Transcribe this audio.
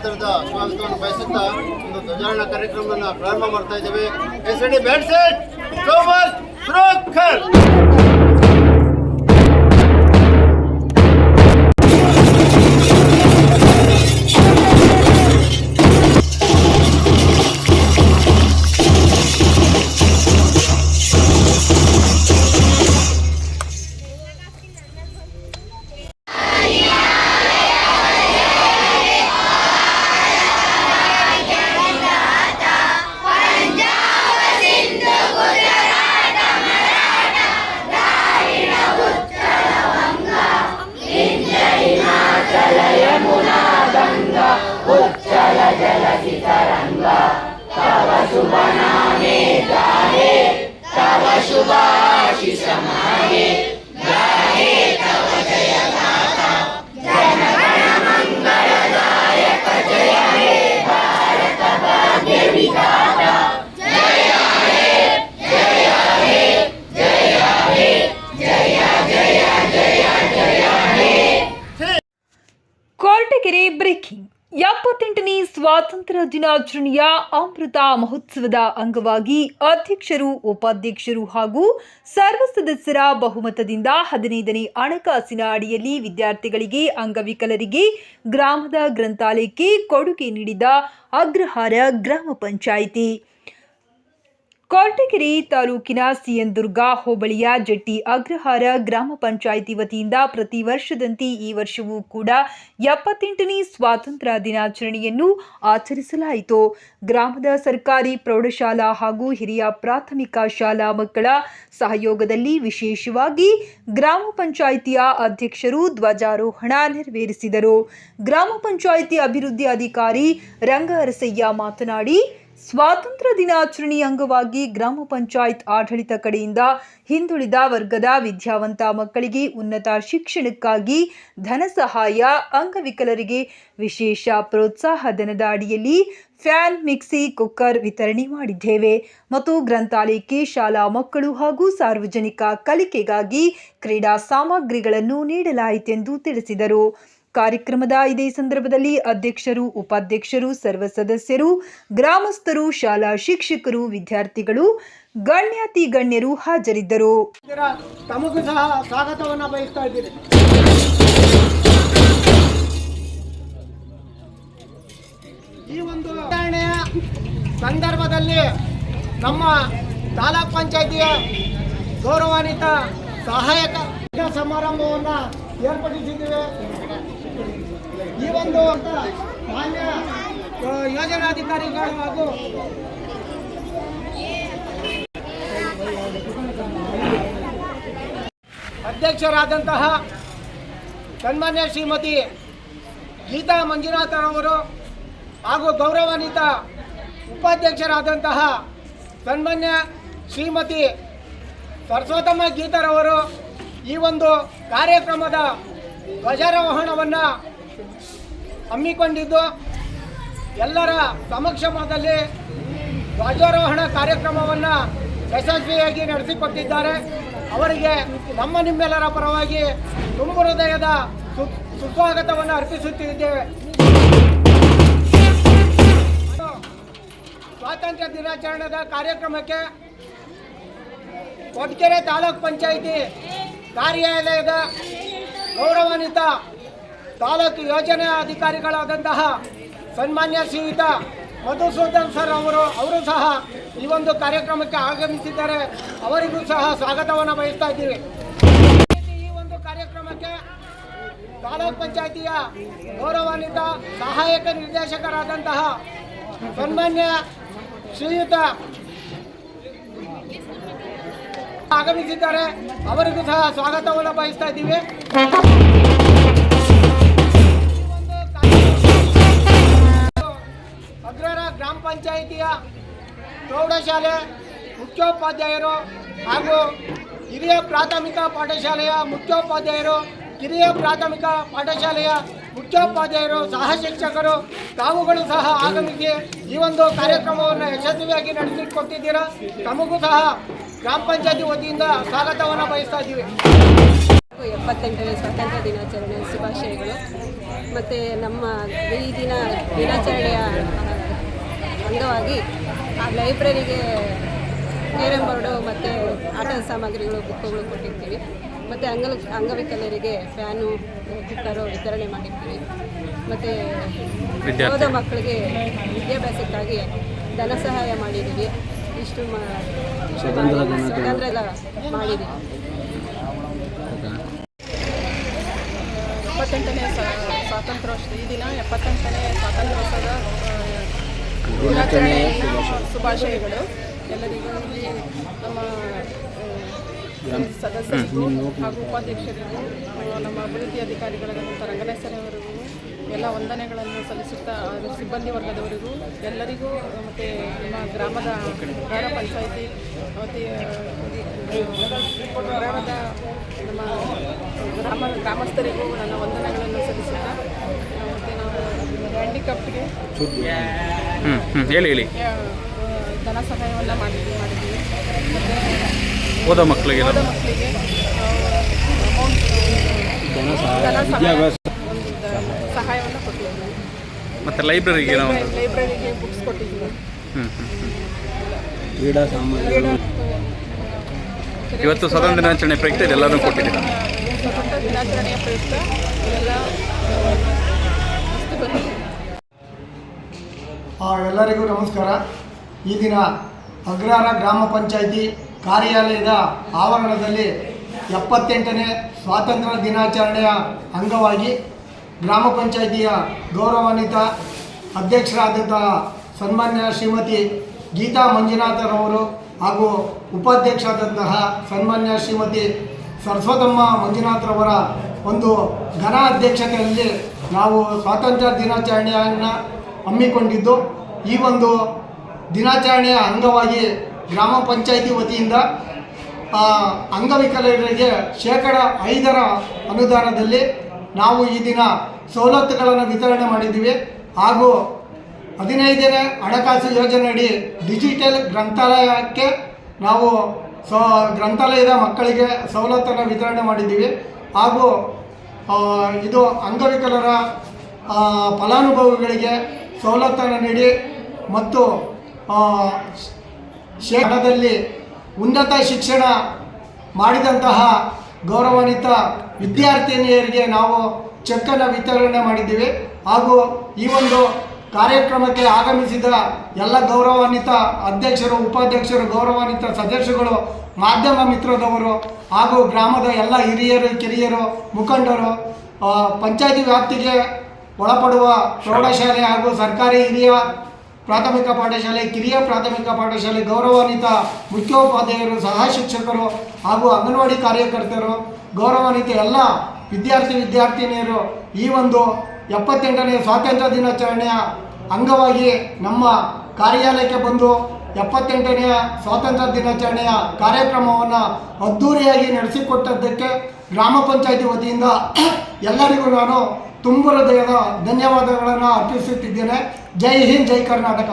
ಆಧಾರದ ಸ್ವಾಗತವನ್ನು ಬಯಸುತ್ತಾ ಒಂದು ಧ್ವಜಾರೋಹಣ ಕಾರ್ಯಕ್ರಮವನ್ನು ಪ್ರಾರಂಭ ಮಾಡ್ತಾ ಇದ್ದೇವೆ. ಎಸ್ ಡಿ ಬ್ಯಾಟ್ಸೆಟ್ ಥೋಮಸ್ ಫ್ರೋಕರ್ ಕೊರಟಗೆರೆ ಬ್ರೇಕಿಂಗ್ ಎಪ್ಪತ್ತೆಂಟನೇ ಸ್ವಾತಂತ್ರ್ಯ ದಿನಾಚರಣೆಯ ಅಮೃತ ಮಹೋತ್ಸವದ ಅಂಗವಾಗಿ ಅಧ್ಯಕ್ಷರು, ಉಪಾಧ್ಯಕ್ಷರು ಹಾಗೂ ಸರ್ವ ಸದಸ್ಯರ ಬಹುಮತದಿಂದ ಹದಿನೈದನೇ ಹಣಕಾಸಿನ ಅಡಿಯಲ್ಲಿ ವಿದ್ಯಾರ್ಥಿಗಳಿಗೆ, ಅಂಗವಿಕಲರಿಗೆ, ಗ್ರಾಮದ ಗ್ರಂಥಾಲಯಕ್ಕೆ ಕೊಡುಗೆ ನೀಡಿದ ಅಗ್ರಹಾರ ಗ್ರಾಮ ಪಂಚಾಯಿತಿ. ಕೊರಟಗೆರೆ ತಾಲೂಕಿನ ಸಿಎನ್ ದುರ್ಗಾ ಹೋಬಳಿಯ ಜಟ್ಟಿ ಅಗ್ರಹಾರ ಗ್ರಾಮ ಪಂಚಾಯಿತಿ ವತಿಯಿಂದ ಪ್ರತಿ ವರ್ಷದಂತೆ ಈ ವರ್ಷವೂ ಕೂಡ ಎಪ್ಪತ್ತೆಂಟನೇ ಸ್ವಾತಂತ್ರ್ಯ ದಿನಾಚರಣೆಯನ್ನು ಆಚರಿಸಲಾಯಿತು. ಗ್ರಾಮದ ಸರ್ಕಾರಿ ಪ್ರೌಢಶಾಲಾ ಹಾಗೂ ಹಿರಿಯ ಪ್ರಾಥಮಿಕ ಶಾಲಾ ಮಕ್ಕಳ ಸಹಯೋಗದಲ್ಲಿ ವಿಶೇಷವಾಗಿ ಗ್ರಾಮ ಪಂಚಾಯಿತಿಯ ಅಧ್ಯಕ್ಷರು ಧ್ವಜಾರೋಹಣ ನೆರವೇರಿಸಿದರು. ಗ್ರಾಮ ಪಂಚಾಯಿತಿ ಅಭಿವೃದ್ಧಿ ಅಧಿಕಾರಿ ರಂಗಹರಸಯ್ಯ ಮಾತನಾಡಿ ಸ್ವಾತಂತ್ರ್ಯ ದಿನಾಚರಣೆ ಅಂಗವಾಗಿ ಗ್ರಾಮ ಪಂಚಾಯತ್ ಆಡಳಿತ ಕಡೆಯಿಂದ ಹಿಂದುಳಿದ ವರ್ಗದ ವಿದ್ಯಾವಂತ ಮಕ್ಕಳಿಗೆ ಉನ್ನತ ಶಿಕ್ಷಣಕ್ಕಾಗಿ ಧನ ಸಹಾಯ, ಅಂಗವಿಕಲರಿಗೆ ವಿಶೇಷ ಪ್ರೋತ್ಸಾಹ ಧನದ ಅಡಿಯಲ್ಲಿ ಫ್ಯಾನ್, ಮಿಕ್ಸಿ, ಕುಕ್ಕರ್ ವಿತರಣೆ ಮಾಡಿದ್ದೇವೆ. ಮತ್ತು ಗ್ರಂಥಾಲಯಕ್ಕೆ ಶಾಲಾ ಮಕ್ಕಳು ಹಾಗೂ ಸಾರ್ವಜನಿಕ ಕಲಿಕೆಗಾಗಿ ಕ್ರೀಡಾ ಸಾಮಗ್ರಿಗಳನ್ನು ನೀಡಲಾಯಿತೆಂದು ತಿಳಿಸಿದರು. ಕಾರ್ಯಕ್ರಮದ ಇದೇ ಸಂದರ್ಭದಲ್ಲಿ ಅಧ್ಯಕ್ಷರು, ಉಪಾಧ್ಯಕ್ಷರು, ಸರ್ವ ಸದಸ್ಯರು, ಗ್ರಾಮಸ್ಥರು, ಶಾಲಾ ಶಿಕ್ಷಕರು, ವಿದ್ಯಾರ್ಥಿಗಳು, ಗಣ್ಯಾತಿ ಗಣ್ಯರು ಹಾಜರಿದ್ದರು. ಈ ಒಂದು ಸಂದರ್ಭದಲ್ಲಿ ನಮ್ಮ ತಾಲೂಕ್ ಪಂಚಾಯತಿಯ ಗೌರವಾನ್ವಿತ ಸಹಾಯಕ ಸಮಾರಂಭವನ್ನು ಏರ್ಪಡಿಸಿದ್ದೇವೆ. ಈ ಒಂದು ಮಾನ್ಯ ಯೋಜನಾಧಿಕಾರಿಗಳು ಹಾಗೂ ಅಧ್ಯಕ್ಷರಾದಂತಹ ಸನ್ಮಾನ್ಯ ಶ್ರೀಮತಿ ಗೀತಾ ಮಂಜುನಾಥರವರು ಹಾಗೂ ಗೌರವಾನ್ವಿತ ಉಪಾಧ್ಯಕ್ಷರಾದಂತಹ ಸನ್ಮಾನ್ಯ ಶ್ರೀಮತಿ ಸರಸ್ವತಮ್ಮ ಗೀತಾರವರು ಈ ಒಂದು ಕಾರ್ಯಕ್ರಮದ ಧ್ವಜಾರೋಹಣವನ್ನು ಹಮ್ಮಿಕೊಂಡಿದ್ದು ಎಲ್ಲರ ಸಮಕ್ಷಮದಲ್ಲಿ ಧ್ವಜಾರೋಹಣ ಕಾರ್ಯಕ್ರಮವನ್ನು ಯಶಸ್ವಿಯಾಗಿ ನಡೆಸಿಕೊಟ್ಟಿದ್ದಾರೆ. ಅವರಿಗೆ ನಮ್ಮ ನಿಮ್ಮೆಲ್ಲರ ಪರವಾಗಿ ತುಂಬ ಹೃದಯದ ಸುಸ್ವಾಗತವನ್ನು ಅರ್ಪಿಸುತ್ತಿದ್ದೇವೆ. ಸ್ವಾತಂತ್ರ್ಯ ದಿನಾಚರಣೆದ ಕಾರ್ಯಕ್ರಮಕ್ಕೆ ಕೊಡ್ಕೆರೆ ತಾಲೂಕ್ ಪಂಚಾಯಿತಿ ಕಾರ್ಯಾಲಯದ ಗೌರವಾನ್ವಿತ ತಾಲೂಕು ಯೋಜನೆ ಅಧಿಕಾರಿಗಳಾದಂತಹ ಸನ್ಮಾನ್ಯ ಶ್ರೀಯುತ ಮಧುಸೂದನ್ ಸರ್ ಅವರು ಅವರು ಸಹ ಈ ಒಂದು ಕಾರ್ಯಕ್ರಮಕ್ಕೆ ಆಗಮಿಸಿದ್ದಾರೆ. ಅವರಿಗೂ ಸಹ ಸ್ವಾಗತವನ್ನು ಬಯಸ್ತಾ ಇದ್ದೀವಿ. ಈ ಒಂದು ಕಾರ್ಯಕ್ರಮಕ್ಕೆ ತಾಲೂಕ್ ಪಂಚಾಯಿತಿಯ ಗೌರವಾನ್ವಿತ ಸಹಾಯಕ ನಿರ್ದೇಶಕರಾದಂತಹ ಸನ್ಮಾನ್ಯ ಶ್ರೀಯುತ ಆಗಮಿಸಿದ್ದಾರೆ. ಅವರಿಗೂ ಸಹ ಸ್ವಾಗತವನ್ನು ಬಯಸ್ತಾ ಇದ್ದೀವಿ. ಗ್ರಾಮ ಪಂಚಾಯಿತಿಯ ಪ್ರೌಢಶಾಲೆ ಮುಖ್ಯೋಪಾಧ್ಯಾಯರು ಹಾಗೂ ಹಿರಿಯ ಪ್ರಾಥಮಿಕ ಪಾಠಶಾಲೆಯ ಮುಖ್ಯೋಪಾಧ್ಯಾಯರು ಹಿರಿಯ ಪ್ರಾಥಮಿಕ ಪಾಠಶಾಲೆಯ ಮುಖ್ಯೋಪಾಧ್ಯಾಯರು ಸಹ ಶಿಕ್ಷಕರು ತಾವುಗಳು ಸಹ ಆಗಮಿಸಿ ಈ ಒಂದು ಕಾರ್ಯಕ್ರಮವನ್ನು ಯಶಸ್ವಿಯಾಗಿ ನಡೆಸಿಕೊಟ್ಟಿದ್ದೀರಾ? ತಮಗೂ ಸಹ ಗ್ರಾಮ ಪಂಚಾಯತಿ ವತಿಯಿಂದ ಸ್ವಾಗತವನ್ನು ಬಯಸ್ತಾ ಇದ್ದೀವಿ. ಎಪ್ಪತ್ತೆಂಟನೇ ಸ್ವಾತಂತ್ರ್ಯ ದಿನಾಚರಣೆ ಶುಭಾಶಯಗಳು. ಮತ್ತು ನಮ್ಮ ಈ ದಿನ ದಿನಾಚರಣೆಯ ಅಂಗವಾಗಿ ಆ ಲೈಬ್ರರಿಗೆ ಕೇರಂ ಬೋರ್ಡು ಮತ್ತು ಆಟದ ಸಾಮಗ್ರಿಗಳು ಬುಕ್ಗಳು ಕೊಟ್ಟಿರ್ತೀವಿ. ಮತ್ತು ಅಂಗಲ ಅಂಗವಿಕಲರಿಗೆ ಫ್ಯಾನು ಕುಕ್ಕರು ವಿತರಣೆ ಮಾಡಿರ್ತೀವಿ. ಮತ್ತು ಯಾವುದ ಮಕ್ಕಳಿಗೆ ವಿದ್ಯಾಭ್ಯಾಸಕ್ಕಾಗಿ ಧನ ಸಹಾಯ ಮಾಡಿದ್ದೀವಿ. ಇಷ್ಟು ಎಲ್ಲ ಮಾಡಿದ್ದೀವಿ. ಎಪ್ಪತ್ತೆಂಟನೇ ಸ್ವಾ- ಸ್ವಾತಂತ್ರ್ಯೋತ್ಸವ ಈ ದಿನ ಎಪ್ಪತ್ತೆಂಟನೇ ಸ್ವಾತಂತ್ರ್ಯೋತ್ಸವದ ಆ, ಶುಭಾಶಯಗಳು. ಎಲ್ಲರಿಗೂ ಇಲ್ಲಿ ನಮ್ಮ ಸದಸ್ಯರು ಸದಸ್ಯರಿಗೂ ಹಾಗೂ ಉಪಾಧ್ಯಕ್ಷರಿಗೂ ನಮ್ಮ ಅಭಿವೃದ್ಧಿ ಅಧಿಕಾರಿಗಳಾದಂಥ ರಂಗನೇಶ್ವರವರಿಗೂ ಎಲ್ಲ ವಂದನೆಗಳನ್ನು ಸಲ್ಲಿಸುತ್ತಾ ಸಿಬ್ಬಂದಿ ವರ್ಗದವರಿಗೂ ಎಲ್ಲರಿಗೂ ಮತ್ತು ನಮ್ಮ ಗ್ರಾಮದ ಗ್ರಾಮ ಪಂಚಾಯಿತಿ ಮತ್ತು ಗ್ರಾಮದ ನಮ್ಮ ಗ್ರಾಮ ಗ್ರಾಮಸ್ಥರಿಗೂ ನನ್ನ ವಂದನೆಗಳನ್ನು ಸಲ್ಲಿಸುತ್ತಾ ಮತ್ತು ನಾವು ಹ್ಯಾಂಡಿಕ್ಯಾಪ್ಟ್ಗೆ ಹ್ಞೂ ಹ್ಞೂ ಹೇಳಿ ಹೇಳಿ. ಧನ ಸಹಾಯವನ್ನು ಮಾಡಿದ್ವಿ ಮಾಡಿದ್ವಿ. ಮತ್ತು ಓದೋ ಮಕ್ಕಳಿಗೆ ಓದೋ ಮಕ್ಕಳಿಗೆ ಅಮೌಂಟ್ ಧನ ಸಹಾಯ ಒಂದು ದ- ಸಹಾಯವನ್ನು ಕೊಟ್ಟಿದ್ವಿ. ಮತ್ತು ಲೈಬ್ರರಿಗೆ ನಾವು ಒಂದು? ಲೈಬ್ರರಿಗೆ ಬುಕ್ಸ್ ಕೊಟ್ಟಿದ್ವಿ. ಹ್ಞೂ ಹ್ಞೂ ಕ್ರೀಡಾ ಇವತ್ತು ಸ್ವತಂತ್ರ ದಿನಾಚರಣೆ ಪ್ರಯುಕ್ತ ಇದೆಲ್ಲನೂ ಕೊಟ್ಟಿದ್ದೀರಾ? ಸ್ವತಂತ್ರ ದಿನಾಚರಣೆಯ ಪ್ರಯುಕ್ತ ಆ, ಎಲ್ಲರಿಗೂ ನಮಸ್ಕಾರ. ಈ ದಿನ ಅಗ್ರಹಾರ ಗ್ರಾಮ ಪಂಚಾಯಿತಿ ಕಾರ್ಯಾಲಯದ ಆವರಣದಲ್ಲಿ ಎಪ್ಪತ್ತೆಂಟನೇ ಸ್ವಾತಂತ್ರ್ಯ ದಿನಾಚರಣೆಯ ಅಂಗವಾಗಿ ಗ್ರಾಮ ಪಂಚಾಯಿತಿಯ ಗೌರವಾನ್ವಿತ ಅಧ್ಯಕ್ಷರಾದಂತಹ ಸನ್ಮಾನ್ಯ ಶ್ರೀಮತಿ ಗೀತಾ ಮಂಜುನಾಥರವರು ಹಾಗೂ ಉಪಾಧ್ಯಕ್ಷರಾದಂತಹ ಸನ್ಮಾನ್ಯ ಶ್ರೀಮತಿ ಸರಸ್ವತಮ್ಮ ಮಂಜುನಾಥರವರ ಒಂದು ಘನ ಅಧ್ಯಕ್ಷತೆಯಲ್ಲಿ ನಾವು ಸ್ವಾತಂತ್ರ್ಯ ದಿನಾಚರಣೆಯನ್ನು ಹಮ್ಮಿಕೊಂಡಿದ್ದು. ಈ ಒಂದು ದಿನಾಚರಣೆಯ ಅಂಗವಾಗಿ ಗ್ರಾಮ ಪಂಚಾಯಿತಿ ವತಿಯಿಂದ ಅಂಗವಿಕಲರಿಗೆ ಶೇಕಡ ಐದರ ಅನುದಾನದಲ್ಲಿ ನಾವು ಈ ದಿನ ಸವಲತ್ತುಗಳನ್ನು ವಿತರಣೆ ಮಾಡಿದ್ದೀವಿ. ಹಾಗೂ ಹದಿನೈದನೇ ಹಣಕಾಸು ಯೋಜನೆಯಡಿ ಡಿಜಿಟಲ್ ಗ್ರಂಥಾಲಯಕ್ಕೆ ನಾವು ಸ, ಗ್ರಂಥಾಲಯದ ಮಕ್ಕಳಿಗೆ ಸವಲತ್ತನ್ನು ವಿತರಣೆ ಮಾಡಿದ್ದೀವಿ. ಹಾಗೂ ಇದು ಅಂಗವಿಕಲರ ಫಲಾನುಭವಿಗಳಿಗೆ ಸವಲತ್ತನ್ನು ನೀಡಿ ಮತ್ತು ಆ, ಶೇ- ಉನ್ನತ ಶಿಕ್ಷಣ ಮಾಡಿದಂತಹ ಗೌರವಾನ್ವಿತ ವಿದ್ಯಾರ್ಥಿನಿಯರಿಗೆ ನಾವು ಚೆಕ್ಕನ್ನು ವಿತರಣೆ ಮಾಡಿದ್ದೀವಿ. ಹಾಗೂ ಈ ಒಂದು ಕಾರ್ಯಕ್ರಮಕ್ಕೆ ಆಗಮಿಸಿದ ಎಲ್ಲ ಗೌರವಾನ್ವಿತ ಅಧ್ಯಕ್ಷರು ಉಪಾಧ್ಯಕ್ಷರು ಗೌರವಾನ್ವಿತ ಸದಸ್ಯರುಗಳು ಮಾಧ್ಯಮ ಮಿತ್ರದವರು ಹಾಗೂ ಗ್ರಾಮದ ಎಲ್ಲ ಹಿರಿಯರು ಕಿರಿಯರು ಮುಖಂಡರು ಪಂಚಾಯತಿ ವ್ಯಾಪ್ತಿಗೆ ಒಳಪಡುವ ಪ್ರೌಢಶಾಲೆ ಹಾಗೂ ಸರ್ಕಾರಿ ಹಿರಿಯ ಪ್ರಾಥಮಿಕ ಪಾಠಶಾಲೆ ಕಿರಿಯ ಪ್ರಾಥಮಿಕ ಪಾಠಶಾಲೆ ಗೌರವಾನ್ವಿತ ಮುಖ್ಯೋಪಾಧ್ಯಾಯರು ಸಹ ಶಿಕ್ಷಕರು ಹಾಗೂ ಅಂಗನವಾಡಿ ಕಾರ್ಯಕರ್ತರು ಗೌರವಾನ್ವಿತ ಎಲ್ಲ ವಿದ್ಯಾರ್ಥಿ ವಿದ್ಯಾರ್ಥಿನಿಯರು ಈ ಒಂದು ಎಪ್ಪತ್ತೆಂಟನೇ ಸ್ವಾತಂತ್ರ್ಯ ದಿನಾಚರಣೆಯ ಅಂಗವಾಗಿ ನಮ್ಮ ಕಾರ್ಯಾಲಯಕ್ಕೆ ಬಂದು ಎಪ್ಪತ್ತೆಂಟನೆಯ ಸ್ವಾತಂತ್ರ್ಯ ದಿನಾಚರಣೆಯ ಕಾರ್ಯಕ್ರಮವನ್ನು ಅದ್ಧೂರಿಯಾಗಿ ನಡೆಸಿಕೊಟ್ಟದ್ದಕ್ಕೆ ಗ್ರಾಮ ಪಂಚಾಯತಿ ವತಿಯಿಂದ ಎಲ್ಲರಿಗೂ ನಾನು ತುಂಬ ಹೃದಯದ ಧನ್ಯವಾದಗಳನ್ನು ಅರ್ಪಿಸುತ್ತಿದ್ದೇನೆ. ಜೈ ಹಿಂದ್ ಜೈ ಕರ್ನಾಟಕ